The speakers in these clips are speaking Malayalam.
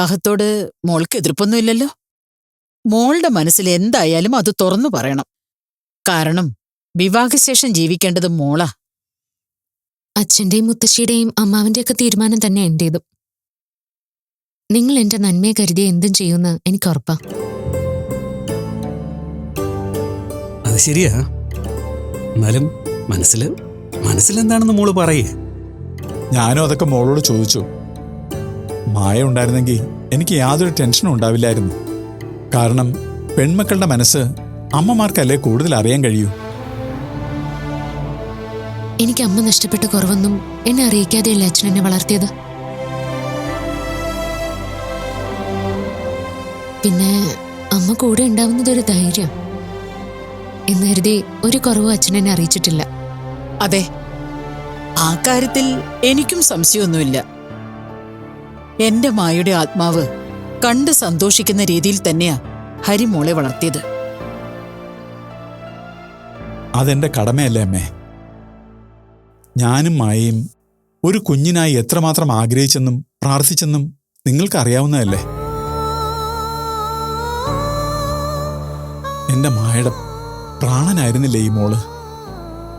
വിവാഹത്തോട് മോൾക്ക് എതിർപ്പൊന്നുമില്ലല്ലോ? മോളുടെ മനസ്സിൽ എന്തായാലും അത് തുറന്നു പറയണം. കാരണം വിവാഹശേഷം ജീവിക്കേണ്ടത് മോളാ. അച്ഛന്റെയും മുത്തശ്ശിയുടെയും അമ്മാവന്റെയൊക്കെ തീരുമാനം തന്നെ എന്റേതും. നിങ്ങൾ എന്റെ നന്മയെ കരുതി എന്തും ചെയ്യുമെന്ന് എനിക്ക് ഉറപ്പാ. അത് ശരിയാ. എന്നാലും മനസ്സിൽ മനസ്സിലെന്താണെന്ന് മോൾ പറയേ. ഞാനും അതൊക്കെ മോളോട് ചോദിച്ചു. മായ ഉണ്ടായിരുന്നെങ്കിൽ എനിക്ക് യാതൊരു ടെൻഷനും ഉണ്ടാവില്ലായിരുന്നു. കാരണം പെൺമക്കളുടെ മനസ്സ് അമ്മമാർക്കല്ലേ കൂടുതൽ അറിയാൻ കഴിയൂ? എനിക്ക് അമ്മ നഷ്ടപ്പെട്ട കുറവൊന്നും എന്നെ അറിയിക്കാതെയല്ലേ അച്ഛൻ എന്നെ വളർത്തിയത്? പിന്നെ അമ്മ കൂടെ ഉണ്ടാവുന്നത് ഒരു ധൈര്യം. എന്ന് കരുതി ഒരു കുറവും അച്ഛൻ എന്നെ അറിയിച്ചിട്ടില്ല. അതെ ആ കാര്യത്തിൽ എനിക്കും സംശയമൊന്നുമില്ല. എന്റെ മായയുടെ ആത്മാവ് കണ്ട് സന്തോഷിക്കുന്ന രീതിയിൽ തന്നെയാ ഹരിമോളെ വളർത്തിയത്. അതെന്റെ കടമയല്ലേ അമ്മേ? ഞാനും മായയും ഒരു കുഞ്ഞിനായി എത്രമാത്രം ആഗ്രഹിച്ചെന്നും പ്രാർത്ഥിച്ചെന്നും നിങ്ങൾക്ക് അറിയാവുന്നതല്ലേ എന്റെ മായയുടെ പ്രാണനായിരുന്നില്ലേ ഈ മോൾ?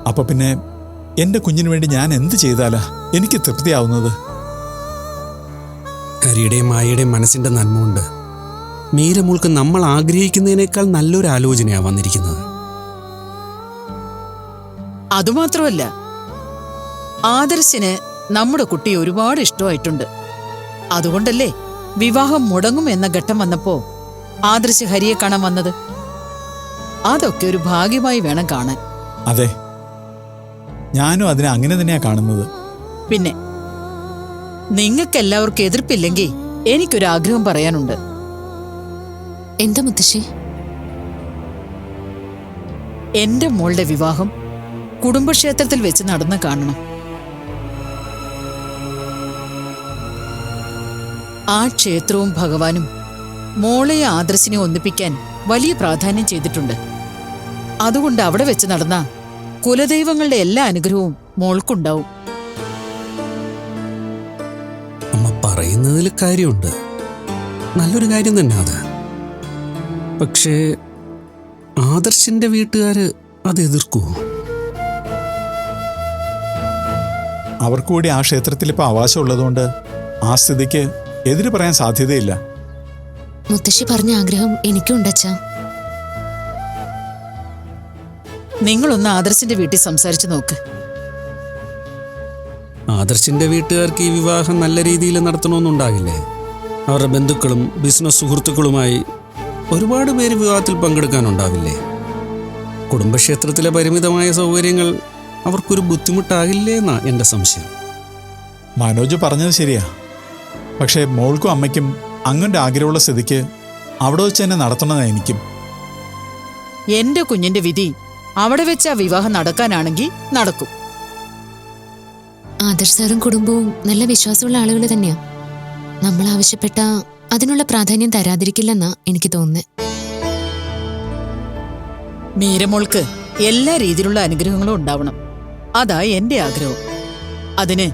അപ്പൊ പിന്നെ എന്റെ കുഞ്ഞിനു വേണ്ടി ഞാൻ എന്ത് ചെയ്താലാ എനിക്ക് തൃപ്തിയാവുന്നത്? ഹരിയുടെയും മായയുടെയും മനസ്സിന്റെ നന്മ കൊണ്ട് മീരമോൾക്ക് നമ്മൾ ആഗ്രഹിക്കുന്നതിനേക്കാൾ നല്ലൊരു ആലോചനയാണ് വന്നിരിക്കുന്നത്. അതുമാത്രമല്ല ആദർശിന് നമ്മുടെ കുട്ടി ഒരുപാട് ഇഷ്ടമായിട്ടുണ്ട്. അതുകൊണ്ടല്ലേ വിവാഹം മുടങ്ങും എന്ന ഘട്ടം വന്നപ്പോ ആദർശ് ഹരിയെ കാണാൻ വന്നത്? അതൊക്കെ ഒരു ഭാഗ്യമായി വേണം കാണാൻ. അതെ ഞാനും അതിനെ അങ്ങനെ തന്നെയാ കാണുന്നത്. പിന്നെ നിങ്ങൾക്കെല്ലാവർക്കും എതിർപ്പില്ലെങ്കിൽ എനിക്കൊരു ആഗ്രഹം പറയാനുണ്ട്. എന്താ മുത്തശ്ശി? എന്റെ മോളുടെ വിവാഹം കുടുംബക്ഷേത്രത്തിൽ വെച്ച് നടന്ന് കാണണം. ആ ക്ഷേത്രവും ഭഗവാനും മോളെ ആദർശിനെ ഒന്നിപ്പിക്കാൻ വലിയ പ്രാധാന്യം ചെയ്തിട്ടുണ്ട്. അതുകൊണ്ട് അവിടെ വെച്ച് നടന്ന കുലദൈവങ്ങളുടെ എല്ലാ അനുഗ്രഹവും മോൾക്കുണ്ടാവും. പറയുന്നതിൽ കാര്യമുണ്ട്. നല്ലൊരു കാര്യം തന്നെ അത്. പക്ഷേ ആദർശിന്റെ വീട്ടുകാര് അത് എതിർക്കുമോ അവർക്ക് കൂടി ആ ക്ഷേത്രത്തിൽ ഇപ്പോൾ അവകാശമുള്ളതുകൊണ്ട് ആ സ്ഥിതിക്ക് എതിര് പറയാൻ സാധ്യതയില്ല. മുത്തശ്ശി പറഞ്ഞ ആഗ്രഹം എനിക്കും ഉണ്ടച്ചാ നിങ്ങളൊന്ന് ആദർശിന്റെ വീട്ടിൽ സംസാരിച്ചു നോക്ക്. ആദർശിന്റെ വീട്ടുകാർക്ക് ഈ വിവാഹം നല്ല രീതിയിൽ നടത്തണമെന്നുണ്ടാകില്ലേ? അവരുടെ ബന്ധുക്കളും ബിസിനസ് സുഹൃത്തുക്കളുമായി ഒരുപാട് പേര് വിവാഹത്തിൽ പങ്കെടുക്കാനുണ്ടാവില്ലേ? കുടുംബക്ഷേത്രത്തിലെ പരിമിതമായ സൗകര്യങ്ങൾ അവർക്കൊരു ബുദ്ധിമുട്ടാകില്ലേ എന്നാ എന്റെ സംശയം. മനോജ് പറഞ്ഞത് ശരിയാ. പക്ഷേ മോൾക്കും അമ്മയ്ക്കും അങ്ങനെ ആഗ്രഹമുള്ള സ്ഥിതിക്ക് അവിടെ വെച്ച് തന്നെ നടത്തണമെന്ന് എനിക്കും. എന്റെ കുഞ്ഞിന്റെ വിധി അവിടെ വെച്ച് ആ വിവാഹം നടക്കാനാണെങ്കിൽ നടക്കും. ആദർശ് സാറും കുടുംബവും നല്ല വിശ്വാസമുള്ള ആളുകൾ തന്നെയാ. നമ്മൾ ആവശ്യപ്പെട്ട അതിനുള്ള പ്രാധാന്യം തരാതിരിക്കില്ലെന്നാ എനിക്ക് തോന്നുന്നത് മീരമോൾക്ക് എല്ലാ രീതിയിലുള്ള അനുഗ്രഹങ്ങളും ഉണ്ടാവണം. അതാ എന്റെ ആഗ്രഹം. അതിന്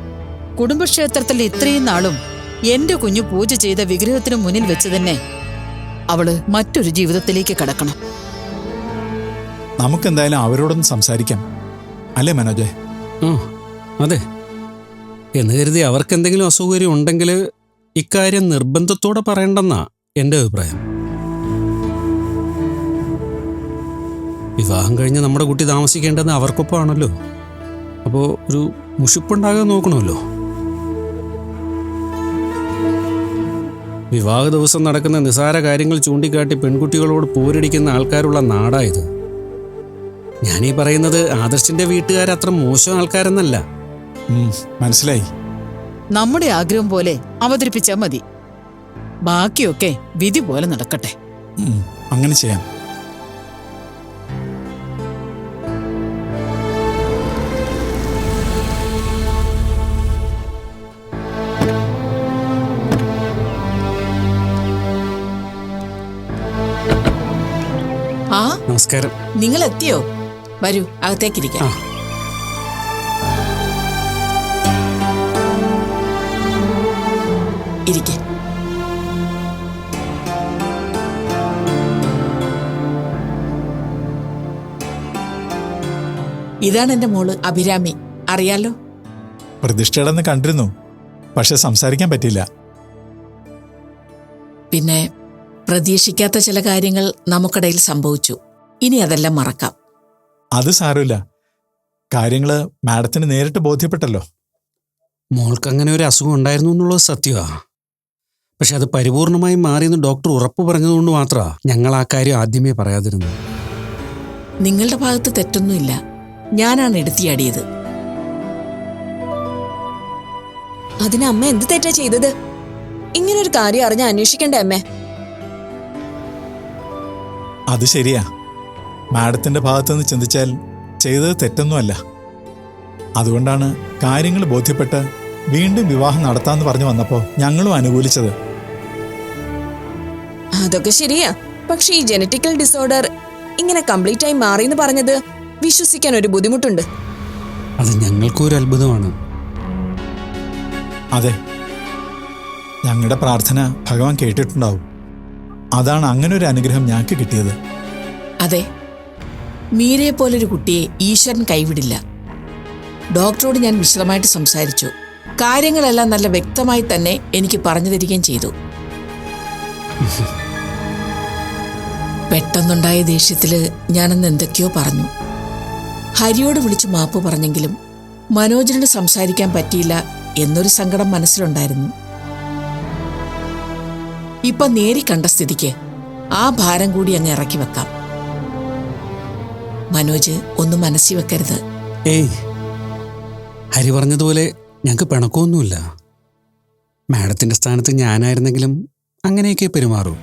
കുടുംബക്ഷേത്രത്തിൽ ഇത്രയും നാളും എന്റെ കുഞ്ഞു പൂജ ചെയ്ത വിഗ്രഹത്തിന് മുന്നിൽ വെച്ച് തന്നെ അവൾ മറ്റൊരു ജീവിതത്തിലേക്ക് കടക്കണം. നമുക്കെന്തായാലും അവരോടൊന്ന് സംസാരിക്കാം. അല്ലേ മനോജ്? ആ അതെ. എന്ന് കരുതി അവർക്ക് എന്തെങ്കിലും അസൗകര്യം ഉണ്ടെങ്കിൽ ഇക്കാര്യം നിർബന്ധത്തോടെ പറയണ്ടെന്നാ എന്റെ അഭിപ്രായം. വിവാഹം കഴിഞ്ഞ് നമ്മുടെ കുട്ടി താമസിക്കേണ്ടത് അവർക്കൊപ്പമാണല്ലോ. അപ്പോൾ ഒരു മുഷിപ്പുണ്ടാകാൻ നോക്കണമല്ലോ. വിവാഹ ദിവസം നടക്കുന്ന നിസാര കാര്യങ്ങൾ ചൂണ്ടിക്കാട്ടി പെൺകുട്ടികളോട് പോരടിക്കുന്ന ആൾക്കാരുള്ള നാടായത് ഞാനീ പറയുന്നത് ആദർശിന്റെ വീട്ടുകാരത്ര മോശം ആൾക്കാരെന്നല്ല. മനസ്സിലായി. നമ്മുടെ ആഗ്രഹം പോലെ അവതരിപ്പിച്ചാൽ മതി. ബാക്കിയൊക്കെ വിധി പോലെ നടക്കട്ടെ. അങ്ങനെ ചെയ്യാം. ആ? നമസ്കാരം. നിങ്ങൾ എത്തിയോ വരൂ അകത്തേക്കിരിക്കാം. ഇതാണ് എന്റെ മോൾ അഭിരാമി. അറിയാലോ? പ്രതിഷ്ഠയുടെ കണ്ടിരുന്നു. പക്ഷെ സംസാരിക്കാൻ പറ്റില്ല പിന്നെ പ്രതീക്ഷിക്കാത്ത ചില കാര്യങ്ങൾ നമുക്കിടയിൽ സംഭവിച്ചു. ഇനി അതെല്ലാം മറക്കാം. അത് സാരമില്ല. കാര്യങ്ങൾ മാഡത്തിന് നേരിട്ട് ബോധ്യപ്പെട്ടല്ലോ. മോൾക്ക് അങ്ങനെ ഒരു അസുഖം ഉണ്ടായിരുന്നു എന്നുള്ളത് സത്യമാ പക്ഷെ അത് പരിപൂർണമായി മാറിയെന്ന് ഡോക്ടർ ഉറപ്പ് പറഞ്ഞതുകൊണ്ട് മാത്രമാ ഞങ്ങൾ ആ കാര്യം ആദ്യമേ പറയാതിരുന്നത്. നിങ്ങളുടെ ഭാഗത്ത് തെറ്റൊന്നുമില്ല. ഞാനാണ് എടുത്തിയാടിയത്. അതിന് അമ്മ എന്ത് തെറ്റാ ചെയ്തത്? ഇങ്ങനൊരു കാര്യം അറിഞ്ഞ അന്വേഷിക്കണ്ടേ അമ്മേ? അത് ശരിയാ. മാഡത്തിന്റെ ഭാഗത്തുനിന്ന് ചിന്തിച്ചാൽ ചെയ്തത് തെറ്റൊന്നുമല്ല. അതുകൊണ്ടാണ് കാര്യങ്ങൾ ബോധ്യപ്പെട്ട് വീണ്ടും വിവാഹം നടത്താന്ന് പറഞ്ഞു വന്നപ്പോൾ ഞങ്ങളും അനുകൂലിച്ചത്. അതൊക്കെ ശരിയാ. പക്ഷെ ഈ ജനറ്റിക്കൽ ഡിസോർഡർ ഇങ്ങനെ കംപ്ലീറ്റ് ആയി മാറിയെന്ന് പറഞ്ഞത് വിശ്വസിക്കാൻ ഒരു ബുദ്ധിമുട്ടുണ്ട്. അത് ഞങ്ങൾക്കും ഒരു അത്ഭുതമാണ്. അതെ. ഞങ്ങളുടെ പ്രാർത്ഥന ഭഗവാൻ കേട്ടിട്ടുണ്ടാവും. അതാണ് അങ്ങനെ ഒരു അനുഗ്രഹം ഞങ്ങൾക്ക് കിട്ടിയത്. അതെ. മീരയെ പോലൊരു കുട്ടിയെ ഈശ്വരൻ കൈവിടില്ല. ഡോക്ടറോട് ഞാൻ വിശദമായിട്ട് സംസാരിച്ചു. കാര്യങ്ങളെല്ലാം നല്ല വ്യക്തമായി തന്നെ എനിക്ക് പറഞ്ഞു തരികയും ചെയ്തു. പെട്ടെന്നുണ്ടായ ദേഷ്യത്തിൽ ഞാനന്ന് എന്തൊക്കെയോ പറഞ്ഞു. ഹരിയോട് വിളിച്ചു മാപ്പ് പറഞ്ഞെങ്കിലും മനോജിനോട് സംസാരിക്കാൻ പറ്റിയില്ല എന്നൊരു സങ്കടം മനസ്സിലുണ്ടായിരുന്നു. ഇപ്പൊ നേരി കണ്ട സ്ഥിതിക്ക് ആ ഭാരം കൂടി അങ്ങ് ഇറക്കി വെക്കാം. മനോജ് ഒന്നും മനസ്സിൽ വെക്കരുത്. ഏയ് ഹരി പറഞ്ഞതുപോലെ ഞങ്ങൾക്ക് പിണക്കമൊന്നുമില്ല. മാഡത്തിന്റെ സ്ഥാനത്ത് ഞാനായിരുന്നെങ്കിലും അങ്ങനെയൊക്കെ പെരുമാറൂ.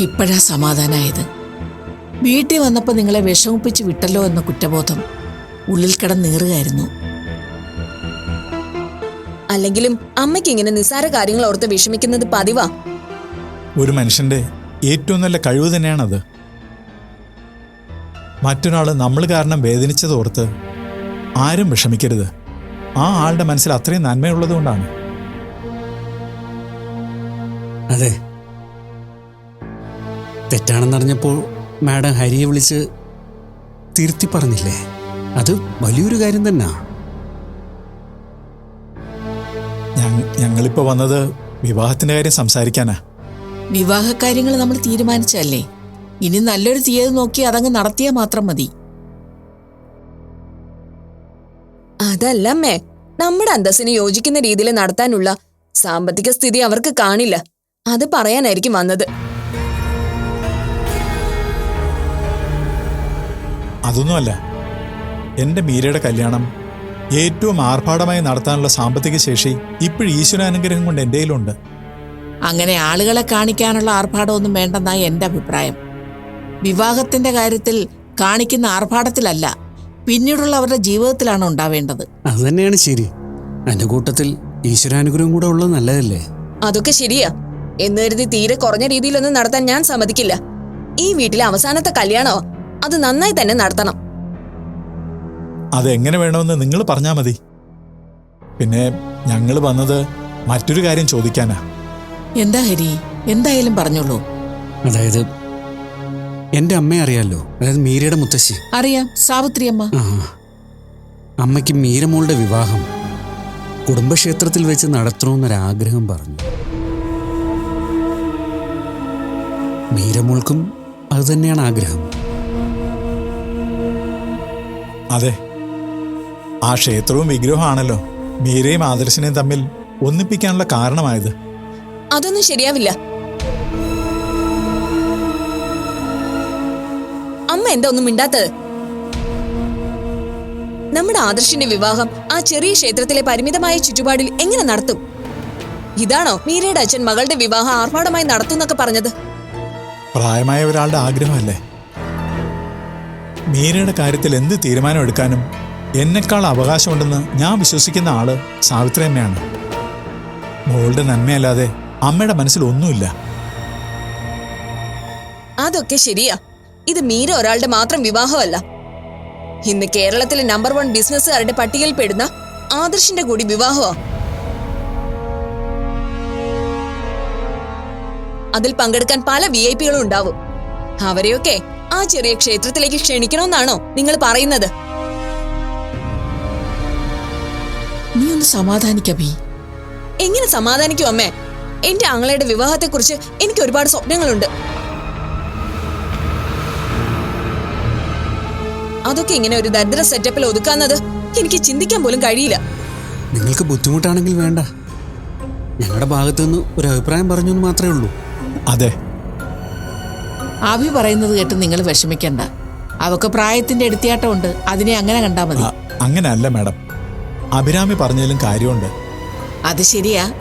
ഇപ്പോഴാ സമാധാനായത്. വീട്ടിൽ വന്നപ്പോൾ നിങ്ങളെ വിഷമിപ്പിച്ച് വിട്ടല്ലോ എന്ന കുറ്റബോധം ഉള്ളിൽ കിടന്നേറുകയായിരുന്നു. അല്ലെങ്കിലും അമ്മയ്ക്ക് ഇങ്ങനെ നിസ്സാര കാര്യങ്ങൾ ഓർത്ത് വിഷമിക്കുന്നത് പതിവാ. ഒരു മനുഷ്യന്റെ ഏറ്റവും നല്ല കഴിവ് തന്നെയാണത്. മറ്റൊരാൾ നമ്മൾ കാരണം വേദനിച്ചത് ഓർത്ത് ആരും വിഷമിക്കരുത്. ആ ആളുടെ മനസ്സിൽ അത്രയും നന്മയുള്ളതുകൊണ്ടാണ് അതെ. തെറ്റാണെന്നറിഞ്ഞപ്പോൾ മാഡം ഹരിയെ വിളിച്ച് തിരുത്തി പറഞ്ഞില്ലേ? അത് വലിയൊരു കാര്യം തന്നെ. ഞങ്ങ- ഞങ്ങളിപ്പോ വന്നത് വിവാഹത്തിന്റെ കാര്യം സംസാരിക്കാനാ. വിവാഹ കാര്യങ്ങൾ നമ്മൾ തീരുമാനിച്ചല്ലേ ഇനി നല്ലൊരു തീയതി നോക്കി അതങ്ങ് നടത്തിയാൽ മാത്രം മതി. അതല്ല മേ നമ്മുടെ അന്തസ്സിന് യോജിക്കുന്ന രീതിയിൽ നടത്താനുള്ള സാമ്പത്തിക സ്ഥിതി അവർക്ക് കാണില്ല. അത് പറയാനായിരിക്കും വന്നത്. അതൊന്നുമല്ല. എന്റെ മീരയുടെ കല്യാണം ഏറ്റവും ആർഭാടമായി നടത്താനുള്ള സാമ്പത്തിക ശേഷി ഇപ്പോഴും ഈശ്വരാനുഗ്രഹം കൊണ്ട് എന്റെ കയ്യിലുണ്ട്. അങ്ങനെ ആളുകളെ കാണിക്കാനുള്ള ആർഭാടമൊന്നും വേണ്ടെന്നാണ് എന്റെ അഭിപ്രായം. വിവാഹത്തിന്റെ കാര്യത്തിൽ കാണിക്കുന്ന ആർഭാടത്തിലല്ല പിന്നീടുള്ള അവരുടെ ജീവിതത്തിലാണ് ഉണ്ടാവേണ്ടത്. അത് തന്നെയാണ് ശരി. എന്റെ കൂട്ടത്തിൽ ഈശ്വരാനുഗ്രഹം കൂടെ ഉള്ളത് നല്ലതല്ലേ? അതൊക്കെ ശരിയാ. എന്ന് കരുതി തീരെ കുറഞ്ഞ രീതിയിലൊന്നും നടത്താൻ ഞാൻ സമ്മതിക്കില്ല. ഈ വീട്ടിലെ അവസാനത്തെ കല്യാണോ? അത് നന്നായി തന്നെ നടത്തണം. അതെങ്ങനെ വേണമെന്ന് നിങ്ങൾ പറഞ്ഞാ മതി. പിന്നെ ഞങ്ങൾ വന്നത് മറ്റൊരു കാര്യം ചോദിക്കാനാ. എന്താ ഹരി? എന്തായാലും പറഞ്ഞോളൂ. അതായത് എന്റെ അമ്മയെ അറിയാലോ? അതായത് മീരയുടെ മുത്തശ്ശി. അറിയാം. സാവിത്രി അമ്മ. ആ അമ്മയ്ക്ക് മീരമോളുടെ വിവാഹം കുടുംബക്ഷേത്രത്തിൽ വെച്ച് നടത്തണമെന്നൊരാഗ്രഹം പറഞ്ഞു. മീരമോൾക്കും അതുതന്നെയാണ് ആഗ്രഹം. അതെ. ആ ക്ഷേത്രവും വിഗ്രഹമാണല്ലോ മീരയും ആദർശനെയും തമ്മിൽ ഒന്നിപ്പിക്കാനുള്ള കാരണമായത്. അതൊന്നും ശരിയാവില്ല. അമ്മ എന്താ ഒന്നും മിണ്ടാത്തത്? നമ്മുടെ ആദർശിന്റെ വിവാഹം ആ ചെറിയ ക്ഷേത്രത്തിലെ പരിമിതമായ ചുറ്റുപാടിൽ എങ്ങനെ നടത്തും? ഇതാണോ മീരയുടെ അച്ഛൻ മകളുടെ വിവാഹം ആർഭാടമായി നടത്തുന്നൊക്കെ പറഞ്ഞത്? പ്രായമായ ഒരാളുടെ ആഗ്രഹമല്ലേ? മീരയുടെ കാര്യത്തിൽ എന്ത് തീരുമാനം എടുക്കാനും എന്നെക്കാൾ അവകാശമുണ്ടെന്ന് ഞാൻ വിശ്വസിക്കുന്ന ആൾ സാവിത്രി അമ്മയാണ്. മോളുടെ നന്മയല്ലാതെ അമ്മയുടെ മനസ്സിൽ ഒന്നുമില്ല. അതൊക്കെ ശരിയാ. ഇത് മീര ഒരാളുടെ മാത്രം വിവാഹമല്ല. ഇന്ന് കേരളത്തിലെ നമ്പർ വൺ ബിസിനസ്സുകാരുടെ പട്ടികയിൽ പെടുന്ന ആദർശിന്റെ കൂടി വിവാഹമാ. അതിൽ പങ്കെടുക്കാൻ പല വി ഐ പികളും ഉണ്ടാവും. അവരെയൊക്കെ ആ ചെറിയ ക്ഷേത്രത്തിലേക്ക് ക്ഷണിക്കണമെന്നാണോ നിങ്ങൾ പറയുന്നത്? നീ ഒന്ന് സമാധാനിക്ക ബി. എങ്ങനെ സമാധാനിക്കും അമ്മേ? എന്റെ ആങ്ങളയുടെ വിവാഹത്തെക്കുറിച്ച് എനിക്ക് ഒരുപാട് സ്വപ്നങ്ങളുണ്ട്. അതൊക്കെ ഇങ്ങനെ ഒരു ദരിദ്ര സെറ്റപ്പിൽ ഒതുക്കാന്നത് എനിക്ക് ചിന്തിക്കാൻ പോലും കഴിയില്ല. നിങ്ങൾക്ക് ബുദ്ധിമുട്ടാണെങ്കിൽ വേണ്ട. ഞങ്ങളുടെ ഭാഗത്തുനിന്ന് ഒരു അഭിപ്രായം പറഞ്ഞു എന്ന് മാത്രമേ ഉള്ളൂ. അതെ. അഭി പറയുന്നത് കേട്ട് നിങ്ങൾ വിഷമിക്കണ്ട. അവക്ക് പ്രായത്തിന്റെ എടുത്തിയാട്ടമുണ്ട്. അതിനെ അങ്ങനെ കണ്ടാ മതി. അങ്ങനല്ല അങ്ങനെയല്ല മാഡം. അഭിരാമി പറഞ്ഞതിലും കാര്യമുണ്ട്. അത് ശരിയാ.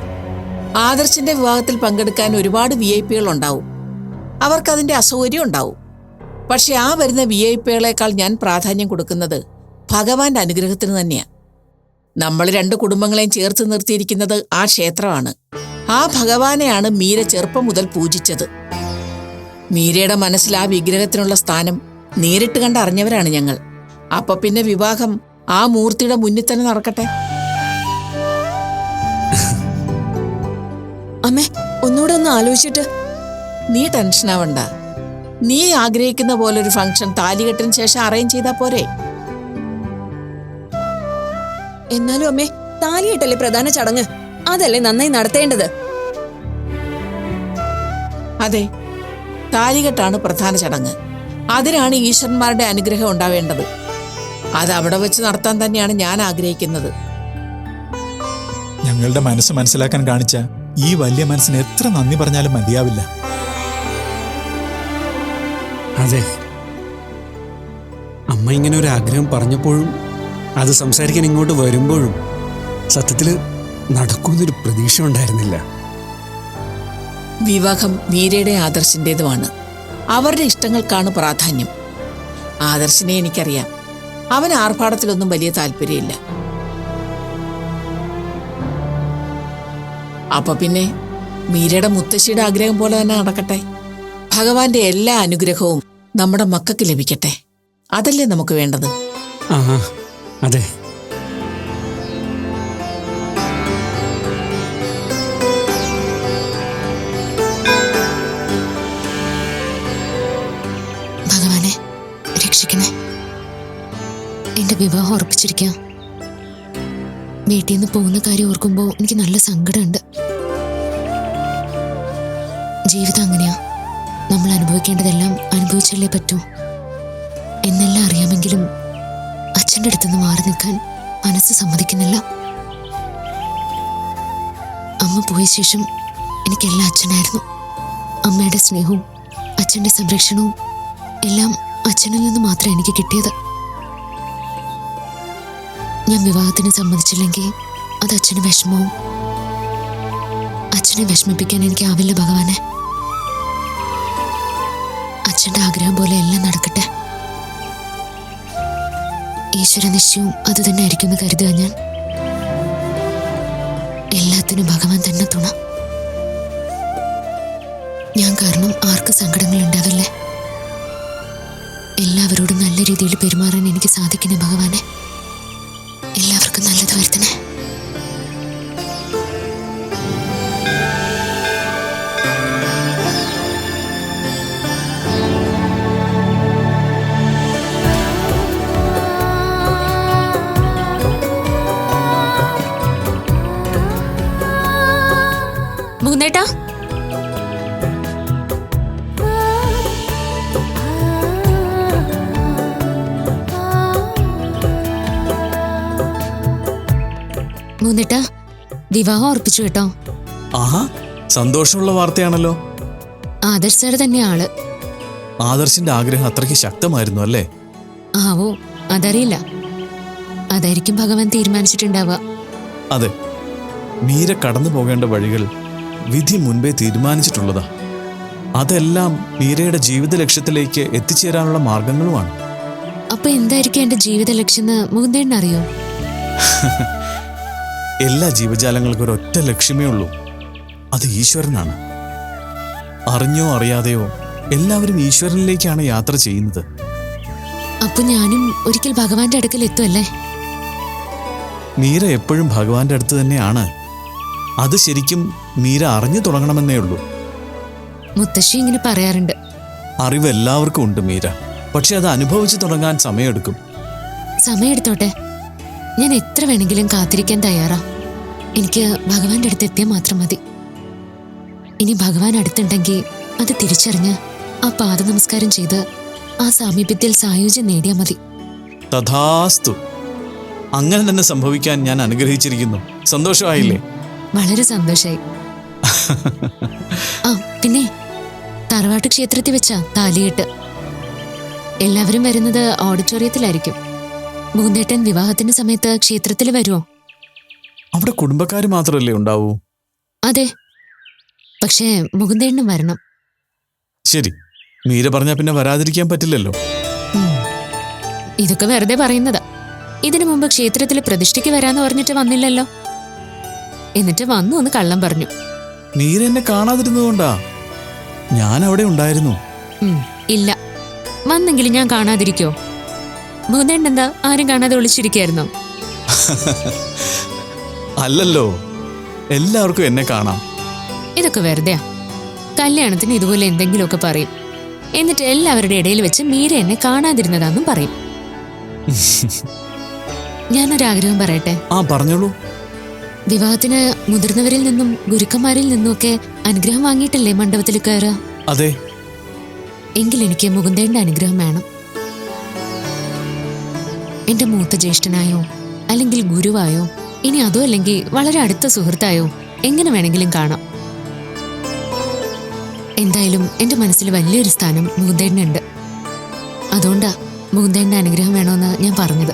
ആദർശിന്റെ വിവാഹത്തിൽ പങ്കെടുക്കാൻ ഒരുപാട് വി ഐ പികൾ ഉണ്ടാവും അവർക്കതിന്റെ അസൗകര്യം ഉണ്ടാവും പക്ഷെ ആ വരുന്ന വി ഐ പികളെക്കാൾ ഞാൻ പ്രാധാന്യം കൊടുക്കുന്നത് ഭഗവാന്റെ അനുഗ്രഹത്തിന് തന്നെയാ. നമ്മൾ രണ്ട് കുടുംബങ്ങളെയും ചേർത്ത് നിർത്തിയിരിക്കുന്നത് ആ ക്ഷേത്രമാണ്. ആ ഭഗവാനെയാണ് മീര ചെറുപ്പം മുതൽ പൂജിച്ചത്. മീരയുടെ മനസ്സിൽ ആ വിഗ്രഹത്തിനുള്ള സ്ഥാനം നേരിട്ട് കണ്ട് അറിഞ്ഞവരാണ് ഞങ്ങൾ. അപ്പൊ പിന്നെ വിവാഹം ആ മൂർത്തിയുടെ മുന്നിൽ തന്നെ നടക്കട്ടെ? അമ്മേ ഒന്നുകൂടെ ഒന്ന് ആലോചിച്ചിട്ട്. നീ ടെൻഷൻ ആവണ്ട. നീ ആഗ്രഹിക്കുന്ന പോലെ ഒരു ഫംഗ്ഷൻ താലികെട്ടിന് ശേഷം അറേഞ്ച് ചെയ്താ പോരെ? എന്നാലും അമ്മേ താലിയിട്ടല്ലേ പ്രധാന ചടങ്ങ്? അതല്ലേ നന്നായി നടത്തേണ്ടത്? അതെ താലികെട്ടാണ് പ്രധാന ചടങ്ങ്. അതിനാണ് ഈശ്വരന്മാരുടെ അനുഗ്രഹം ഉണ്ടാവേണ്ടത്. അത് അവിടെ വെച്ച് നടത്താൻ തന്നെയാണ് ഞാൻ ആഗ്രഹിക്കുന്നത്. ഞങ്ങളുടെ മനസ്സ് മനസ്സിലാക്കാൻ കാണിച്ച ഈ വലിയ മനസ്സിന് എത്ര നന്ദി പറഞ്ഞാലും മതിയാവില്ല. അതെ. അമ്മ ഇങ്ങനെ ഒരു ആഗ്രഹം പറഞ്ഞപ്പോഴും അത് സംസാരിക്കാൻ ഇങ്ങോട്ട് വരുമ്പോഴും സത്യത്തിൽ നടക്കുമെന്നൊരു പ്രതീക്ഷ ഉണ്ടായിരുന്നില്ല. വിവാഹം മീരയുടെ ആദർശിന്റേതുമാണ് അവരുടെ ഇഷ്ടങ്ങൾക്കാണ് പ്രാധാന്യം. ആദർശിനെ എനിക്കറിയാം. അവൻ ആർഭാടത്തിലൊന്നും വലിയ താല്പര്യമില്ല. അപ്പൊ പിന്നെ മീരയുടെ മുത്തശ്ശിയുടെ ആഗ്രഹം പോലെ തന്നെ നടക്കട്ടെ. ഭഗവാന്റെ എല്ലാ അനുഗ്രഹവും നമ്മുടെ മക്കൾക്ക് ലഭിക്കട്ടെ. അതല്ലേ നമുക്ക് വേണ്ടത്? അതെ. രക്ഷിക്കണേ എന്റെ വിവാഹം ഉറപ്പിച്ചിരിക്കാം. വീട്ടിൽ നിന്ന് പോകുന്ന കാര്യം ഓർക്കുമ്പോൾ എനിക്ക് നല്ല സങ്കടമുണ്ട്. ജീവിതം അങ്ങനെയാ. നമ്മൾ അനുഭവിക്കേണ്ടതെല്ലാം അനുഭവിച്ചല്ലേ പറ്റൂ. എന്നെല്ലാം അറിയാമെങ്കിലും അച്ഛന്റെ അടുത്തുനിന്ന് മാറി നിൽക്കാൻ മനസ്സ് സമ്മതിക്കുന്നില്ല. അമ്മ പോയ ശേഷം എനിക്കെല്ലാം അച്ഛനായിരുന്നു. അമ്മയുടെ സ്നേഹവും അച്ഛന്റെ സംരക്ഷണവും എല്ലാം അച്ഛനിൽ നിന്ന് മാത്രമേ എനിക്ക് കിട്ടിയത്. ഞാൻ വിവാഹത്തിന് സമ്മതിച്ചില്ലെങ്കിൽ അത് അച്ഛന് വിഷമവും അച്ഛനെ വിഷമിപ്പിക്കാൻ എനിക്കാവില്ല ഭഗവാനെ. അച്ഛന്റെ ആഗ്രഹം പോലെ എല്ലാം നടക്കട്ടെ. ഈശ്വര നിശ്ചയവും അത് തന്നെ ആയിരിക്കും എന്ന് കരുതുക ഞാൻ. എല്ലാത്തിനും ഭഗവാൻ തന്നെ തുണ. ഞാൻ കാരണം ആർക്ക് സങ്കടങ്ങൾ ഉണ്ടാവില്ലേ എല്ലാവരോടും നല്ല രീതിയിൽ പെരുമാറാൻ എനിക്ക് സാധിക്കണേ ഭഗവാനെ. എല്ലാവർക്കും നല്ലത് വരുത്തണേ. മുകുന്ദേട്ടാ മൂന്നിട്ട വിവാഹം ഉറപ്പിച്ചു കേട്ടോ. ആഹാ സന്തോഷമുള്ള വാർത്തയാണല്ലോ. ആദർശ് സാർ തന്നെ ആൾ. ആദർശിന്റെ ആഗ്രഹം അത്രയ്ക്ക് ശക്തമായിരുന്നു അല്ലേ? ആവോ അതറിയില്ല. അതായിരിക്കും ഭഗവാൻ തീരുമാനിച്ചിട്ടുണ്ടാവുക. അതെ മീര കടന്നു പോകേണ്ട വഴികൾ വിധി മുൻപേ തീരുമാനിച്ചിട്ടുള്ളതാ. അതെല്ലാം മീരയുടെ ജീവിത ലക്ഷ്യത്തിലേക്ക് എത്തിച്ചേരാനുള്ള മാർഗങ്ങളുമാണ്. അപ്പൊ എന്തായിരിക്കും എന്റെ ജീവിത ലക്ഷ്യം എന്ന് അറിയോ എല്ലാ ജീവജാലങ്ങൾക്കും ഒരൊറ്റ ലക്ഷ്യമേ ഉള്ളൂ. അത് ഈശ്വരനാണ്. അറിഞ്ഞോ അറിയാതെയോ എല്ലാവരും ഈശ്വരനിലേക്കാണ് യാത്ര ചെയ്യുന്നത്. അപ്പൊ ഞാനും ഒരിക്കൽ ഭഗവാന്റെ അടുക്കൽ എത്തുമല്ലേ മീര എപ്പോഴും ഭഗവാന്റെ അടുത്ത് തന്നെയാണ്. അത് ശരിക്കും മീര അറിഞ്ഞു തുടങ്ങണമെന്നേ ഉള്ളൂ. മുത്തശ്ശി ഇങ്ങനെ പറയാറുണ്ട്. അറിവ് എല്ലാവർക്കും ഉണ്ട് മീര. പക്ഷെ അത് അനുഭവിച്ചു തുടങ്ങാൻ സമയമെടുക്കും. സമയെടുത്തോട്ടെ ഞാൻ എത്ര വേണമെങ്കിലും കാത്തിരിക്കാൻ തയ്യാറാ. എനിക്ക് ഭഗവാന്റെ അടുത്ത് എത്തിയാൽ മാത്രം മതി. ഇനി ഭഗവാൻ അടുത്തുണ്ടെങ്കിൽ അത് തിരിച്ചറിഞ്ഞ് ആ പാദ നമസ്കാരം ചെയ്ത് ആ സാമീപ്യത്തിൽ സായുജ്യം നേടിയാൽ മതി. തഥാസ്തു. അങ്ങനെ തന്നെ സംഭവിക്കാൻ ഞാൻ അനുഗ്രഹിച്ചിരിക്കുന്നു. സന്തോഷമായില്ലേ? വളരെ സന്തോഷായി. ആ പിന്നെ തറവാട്ട് ക്ഷേത്രത്തിൽ വെച്ചാ താലിയിട്ട് എല്ലാവരും വരുന്നത് ഓഡിറ്റോറിയത്തിലായിരിക്കും. മൂന്നേട്ടൻ വിവാഹത്തിന്റെ സമയത്ത് ക്ഷേത്രത്തിൽ വരുമോ അവിടെ കുടുംബക്കാർ മാത്രമല്ലേ ഉണ്ടാവൂ? അതെ. പക്ഷേ മുകുന്ദേണ്ണും വരണം. ശരി. മീര പറഞ്ഞാ പിന്നെ വരാതിരിക്കാൻ പറ്റില്ലല്ലോ. ഇതൊക്കെ വെറുതെ പറയുന്നതാ. ഇതിനു മുമ്പ് ക്ഷേത്രത്തിൽ പ്രതിഷ്ഠയ്ക്ക് വരാന്ന് പറഞ്ഞിട്ട് വന്നില്ലല്ലോ. എന്നിട്ട് വന്നു എന്ന് കള്ളം പറഞ്ഞു. മീര എന്നെ കാണാതിരുന്നതുകൊണ്ടാ ഞാൻ അവിടെ ഉണ്ടായിരുന്നു. ഇല്ല. വന്നെങ്കിലും ഞാൻ കാണാതിരിക്കോ? മൂന്നേണ്ടെന്താ ആരും കാണാതെ ഒളിച്ചിരിക്കായിരുന്നു അല്ലല്ലോ. എല്ലാവർക്കും എന്നെ കാണാം. ഇതൊക്കെ വെറുതെയാ. കല്യാണത്തിന് ഇതുപോലെ എന്തെങ്കിലുമൊക്കെ പറയും. എന്നിട്ട് എല്ലാവരുടെ ഇടയിൽ വെച്ച് മീര എന്നെ കാണാതിരുന്നതാന്നും പറയും. ഞാനൊരാഗ്രഹം പറയട്ടെ. ആ പറഞ്ഞോളൂ. വിവാഹത്തിന് മുതിർന്നവരിൽ നിന്നും ഗുരുക്കന്മാരിൽ നിന്നും ഒക്കെ അനുഗ്രഹം വാങ്ങിയിട്ടല്ലേ മണ്ഡപത്തിൽ കയറുക? അതെ. എങ്കിൽ എനിക്ക് മുകുന്ദേന്റെ അനുഗ്രഹം വേണം. എന്റെ മൂത്ത ജ്യേഷ്ഠനായോ? അല്ലെങ്കിൽ ഗുരുവായോ? ഇനി അതോ അല്ലെങ്കിൽ വളരെ അടുത്ത സുഹൃത്തായോ? എങ്ങനെ വേണമെങ്കിലും കാണാം. എന്തായാലും എന്റെ മനസ്സിൽ വലിയൊരു സ്ഥാനം മുകുന്ദേണ്ണുണ്ട് അതുകൊണ്ടാ മൂന്തേണ്ണ അനുഗ്രഹം വേണമെന്ന് ഞാൻ പറഞ്ഞത്.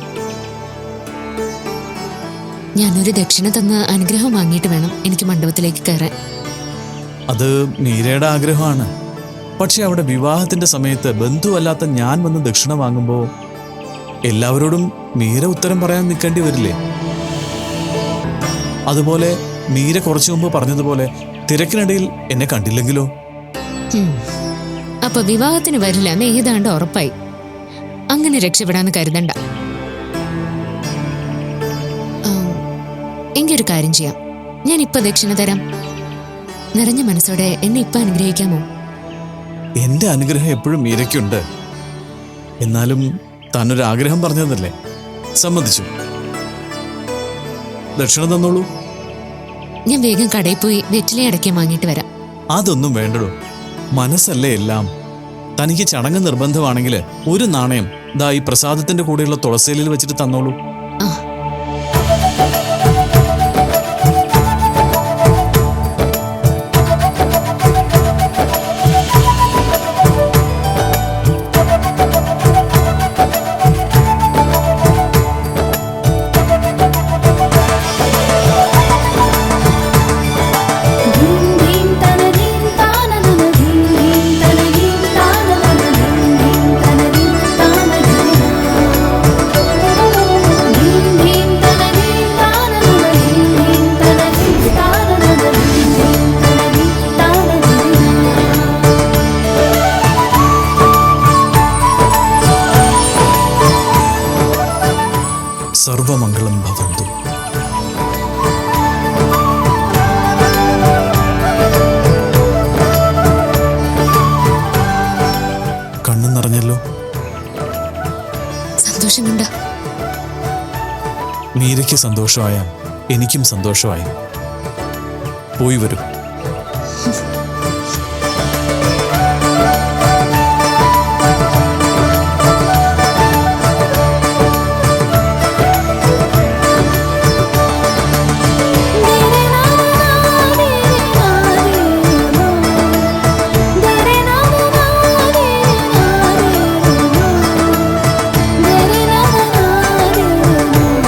ഞാനൊരു ദക്ഷിണ തന്ന് അനുഗ്രഹം വാങ്ങിയിട്ട് വേണം എനിക്ക് മണ്ഡപത്തിലേക്ക് കയറാൻ. അത് മീരയുടെ ആഗ്രഹമാണ്. പക്ഷെ അവിടെ വിവാഹത്തിന്റെ സമയത്ത് ബന്ധുവല്ലാത്ത ഞാൻ വന്ന് ദക്ഷിണ വാങ്ങുമ്പോ എല്ലാവരോടും മീര ഉത്തരം പറയാൻ നിൽക്കേണ്ടി വരില്ലേ? അതുപോലെ മീര കുറച്ചു മുമ്പ് പറഞ്ഞതുപോലെ തിരക്കിനിടയിൽ എന്നെ കണ്ടില്ലെങ്കിലോ. അപ്പൊ വിവാഹത്തിന് വരില്ല എന്ന് ഏതാണ്ട് ഉറപ്പായി. അങ്ങനെ രക്ഷപ്പെടാന്ന് കരുതണ്ട. ഒരു കാര്യം ചെയ്യാം. ഞാൻ ഇപ്പൊ ദക്ഷിണ തരാം. നിറഞ്ഞ മനസ്സോടെ എന്നെ ഇപ്പൊ അനുഗ്രഹിക്കാമോ? എന്റെ അനുഗ്രഹം എപ്പോഴും മീരയ്ക്കുണ്ട്. എന്നാലും താനൊരു ആഗ്രഹം പറഞ്ഞതല്ലേ? സമ്മതിച്ചു. ദക്ഷിണ തന്നോളൂ. ഞാൻ വേഗം കടയിൽ പോയി വെറ്റിലെ അടക്കം വാങ്ങിയിട്ട് വരാം. അതൊന്നും വേണ്ടടോ. മനസ്സല്ലേ എല്ലാം. തനിക്ക് ചടങ്ങ് നിർബന്ധമാണെങ്കിൽ ഒരു നാണയം ദാ ഈ പ്രസാദത്തിന്റെ കൂടെയുള്ള തുളസേലിൽ വെച്ചിട്ട് തന്നോളൂ. കണ്ണു സന്തോഷമുണ്ട്. മീരയ്ക്ക് സന്തോഷമായാൽ എനിക്കും സന്തോഷമായി. പോയി വരും.